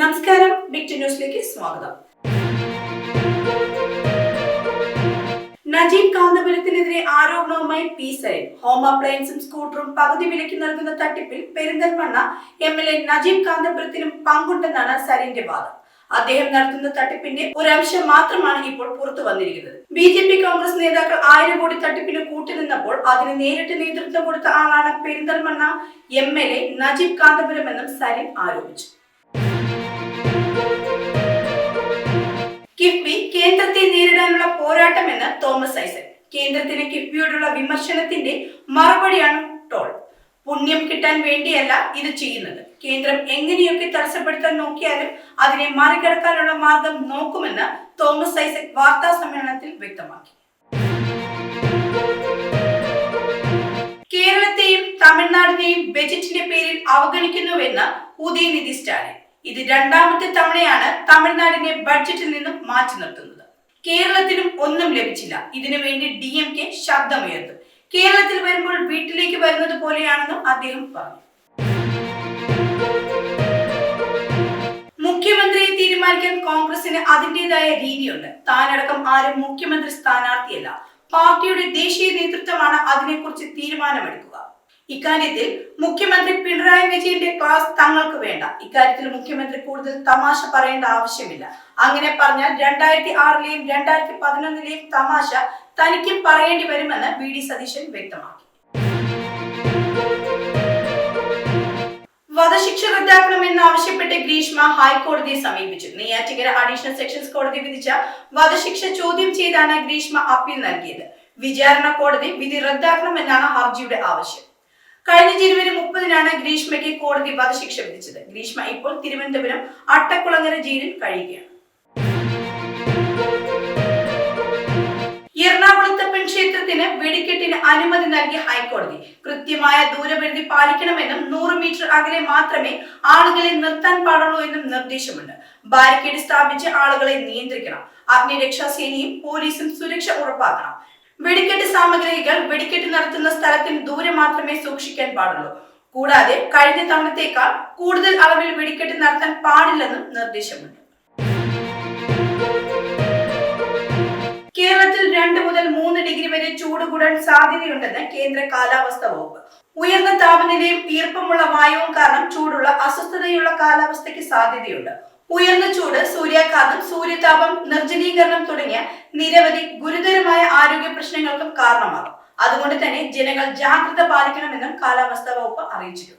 നമസ്കാരം. ബിഗ് ന്യൂസിലേക്ക് സ്വാഗതം. നജീബ് കാന്തപുരത്തിനെതിരെ ആരോപണവുമായി പി സൈൻ ഹോം അപ്ലയൻസും സ്കൂട്ടറും പകുതി വിലയ്ക്ക് നൽകുന്ന തട്ടിപ്പിൽ Perinthalmanna M L A Najeeb കാന്തപുരത്തിനും പങ്കുണ്ടെന്നാണ് സരിന്റെ വാദം. അദ്ദേഹം നടത്തുന്ന തട്ടിപ്പിന്റെ ഒരംശം മാത്രമാണ് ഇപ്പോൾ പുറത്തു വന്നിരിക്കുന്നത്. ബി ജെ പി കോൺഗ്രസ് നേതാക്കൾ ആയിരം കോടി തട്ടിപ്പിന് കൂട്ടുനിന്നപ്പോൾ അതിന് നേരിട്ട് നേതൃത്വം കൊടുത്ത ആളാണ് Perinthalmanna M L A Najeeb Kanthapuram എന്നും സരിൻ ആരോപിച്ചു. തോമസ് ഐസക് കേന്ദ്രത്തിന് കിഫ്ബിയോടുള്ള വിമർശനത്തിന്റെ മറുപടിയാണ് ടോൾ. പുണ്യം കിട്ടാൻ വേണ്ടിയല്ല ഇത് ചെയ്യുന്നത്. കേന്ദ്രം എങ്ങനെയൊക്കെ തടസ്സപ്പെടുത്താൻ നോക്കിയാലും അതിനെ മറികടക്കാനുള്ള മാർഗം നോക്കുമെന്ന് തോമസ് ഐസക് വാർത്താ സമ്മേളനത്തിൽ വ്യക്തമാക്കി. കേരളത്തെയും തമിഴ്നാടിനെയും ബജറ്റിന്റെ പേരിൽ അവഗണിക്കുന്നുവെന്ന് ഉദയനിധി സ്റ്റാലിൻ. ഇത് രണ്ടാമത്തെ തവണയാണ് തമിഴ്നാടിനെ ബഡ്ജറ്റിൽ നിന്നും മാറ്റി നിർത്തുന്നത്. കേരളത്തിനും ഒന്നും ലഭിച്ചില്ല. ഇതിനു വേണ്ടി ഡി എം കെ ശബ്ദമുയർത്തും. കേരളത്തിൽ വരുമ്പോൾ വീട്ടിലേക്ക് വരുന്നത് പോലെയാണെന്നും അദ്ദേഹം പറഞ്ഞു. മുഖ്യമന്ത്രിയെ തീരുമാനിക്കാൻ കോൺഗ്രസിന് അതിന്റെതായ രീതിയുണ്ട്. താനടക്കം ആരും മുഖ്യമന്ത്രി സ്ഥാനാർത്ഥിയല്ല. പാർട്ടിയുടെ ദേശീയ നേതൃത്വമാണ് അതിനെക്കുറിച്ച് തീരുമാനമെടുക്കുക. ഇക്കാര്യത്തിൽ മുഖ്യമന്ത്രി പിണറായി വിജയന്റെ ക്ലാസ് തങ്ങൾക്ക് വേണ്ട. ഇക്കാര്യത്തിൽ മുഖ്യമന്ത്രി കൂടുതൽ തമാശ പറയേണ്ട ആവശ്യമില്ല. അങ്ങനെ പറഞ്ഞാൽ രണ്ടായിരത്തി ആറിലെയും രണ്ടായിരത്തി പതിനൊന്നിലെയും തമാശ തനിക്ക് പറയേണ്ടി വരുമെന്ന് വി ഡി സതീശൻ വ്യക്തമാക്കി. വധശിക്ഷ റദ്ദാക്കണമെന്ന് ആവശ്യപ്പെട്ട് ഗ്രീഷ്മ ഹൈക്കോടതിയെ സമീപിച്ചു. നെയ്യാറ്റിക്കര അഡീഷണൽ സെഷൻസ് കോടതി വിധിച്ച വധശിക്ഷ ചോദ്യം ചെയ്താണ് ഗ്രീഷ്മ അപ്പീൽ നൽകിയത്. വിചാരണ കോടതി വിധി റദ്ദാക്കണമെന്നാണ് ഹർജിയുടെ ആവശ്യം. കഴിഞ്ഞ ജനുവരി മുപ്പതിനാണ് ഗ്രീഷ്മയ്ക്ക് കോടതി വധശിക്ഷ വിധിച്ചത്. ഗ്രീഷ്മ ഇപ്പോൾ തിരുവനന്തപുരം അട്ടക്കുളങ്ങര ജയിലിൽ കഴിയുകയാണ്. എറണാകുളത്തപ്പൻ ക്ഷേത്രത്തിന് വെടിക്കെട്ടിന് അനുമതി നൽകിയ ഹൈക്കോടതി കൃത്യമായ ദൂരപരിധി പാലിക്കണമെന്നും നൂറ് മീറ്റർ അകലെ മാത്രമേ ആളുകളെ നിർത്താൻ പാടുള്ളൂ എന്നും നിർദ്ദേശമുണ്ട്. ബാരിക്കേഡ് സ്ഥാപിച്ച് ആളുകളെ നിയന്ത്രിക്കണം. അഗ്നിരക്ഷാ സേനയും പോലീസും സുരക്ഷ ഉറപ്പാക്കണം. വെടിക്കെട്ട് സാമഗ്രികൾ വെടിക്കെട്ട് നടത്തുന്ന സ്ഥലത്തിന് ദൂരെ മാത്രമേ സൂക്ഷിക്കാൻ പാടുള്ളൂ. കൂടാതെ കഴിഞ്ഞ തവണത്തേക്കാൾ കൂടുതൽ അളവിൽ വെടിക്കെട്ട് നടത്താൻ പാടില്ലെന്നും നിർദ്ദേശമുണ്ട്. കേരളത്തിൽ രണ്ട് മുതൽ മൂന്ന് ഡിഗ്രി വരെ ചൂട് കൂടാൻ സാധ്യതയുണ്ടെന്ന് കേന്ദ്ര കാലാവസ്ഥാ വകുപ്പ്. ഉയർന്ന താപനിലയും ഈർപ്പമുള്ള വായുവും കാരണം ചൂടുള്ള അസ്വസ്ഥതയുള്ള കാലാവസ്ഥയ്ക്ക് സാധ്യതയുണ്ട്. ഉയർന്ന ചൂട് സൂര്യാഘാതം സൂര്യതാപം നിർജലീകരണം തുടങ്ങിയ നിരവധി ഗുരുതരമായ ആരോഗ്യ പ്രശ്നങ്ങൾക്കും കാരണമാകും. അതുകൊണ്ട് തന്നെ ജനങ്ങൾ ജാഗ്രത പാലിക്കണമെന്നും കാലാവസ്ഥാ വകുപ്പ് അറിയിച്ചിട്ടുണ്ട്.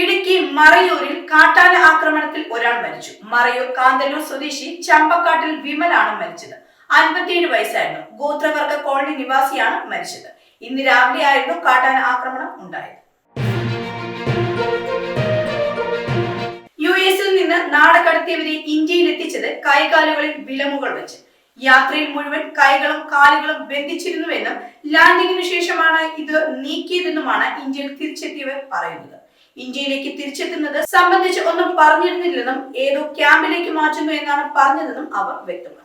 ഇടുക്കി മറയൂരിൽ കാട്ടാന ആക്രമണത്തിൽ ഒരാൾ മരിച്ചു. മറയൂർ കാന്തല്ലൂർ സ്വദേശി ചമ്പക്കാട്ടിൽ വിമലാണ് മരിച്ചത്. അൻപത്തിയേഴ് വയസ്സായിരുന്നു. ഗോത്രവർഗ കോളനി നിവാസിയാണ് മരിച്ചത്. ഇന്ന് രാവിലെ ആയിരുന്നു കാട്ടാന ആക്രമണം ഉണ്ടായത്. എസിൽ കടത്തിയവരെ ഇന്ത്യയിൽ എത്തിച്ചത് കൈകാലുകളിൽ വിലമുകൾ വെച്ച്. യാത്രയിൽ മുഴുവൻ കൈകളും കാലുകളും ബന്ധിച്ചിരുന്നുവെന്നും ലാൻഡിങ്ങിനു ശേഷമാണ് ഇത് നീക്കിയതെന്നുമാണ് ഇന്ത്യയിൽ തിരിച്ചെത്തിയവർ പറയുന്നത്. ഇന്ത്യയിലേക്ക് തിരിച്ചെത്തുന്നത് സംബന്ധിച്ച് ഒന്നും പറഞ്ഞിരുന്നില്ലെന്നും ഏതോ ക്യാമ്പിലേക്ക് മാറ്റുന്നു എന്നാണ് പറഞ്ഞതെന്നും അവർ വ്യക്തമാക്കി.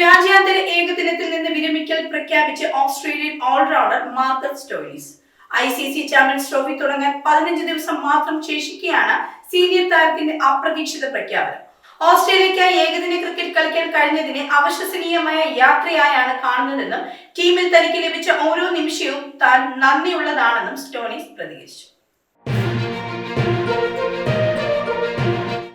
രാജ്യാന്തര ഏകദിനത്തിൽ നിന്ന് വിരമിക്കൽ പ്രഖ്യാപിച്ച് Australian allrounder Marcus Stoinis I C C Champions Trophy തുടങ്ങാൻ പതിനഞ്ച് ദിവസം മാത്രം ശേഷിക്കെയാണ് സീനിയർ താരത്തിന്റെ അപ്രതീക്ഷിത പ്രഖ്യാപനം. ഓസ്ട്രേലിയക്കായി ഏകദിന ക്രിക്കറ്റ് കളിക്കാൻ കഴിഞ്ഞതിനെ അവിശ്വസനീയമായ യാത്രയായാണ് കാണുന്നതെന്നും ടീമിൽ തനിക്ക് ലഭിച്ച ഓരോ നിമിഷവും താൻ നന്ദിയുള്ളതാണെന്നും സ്റ്റോണിസ് പ്രതികരിച്ചു.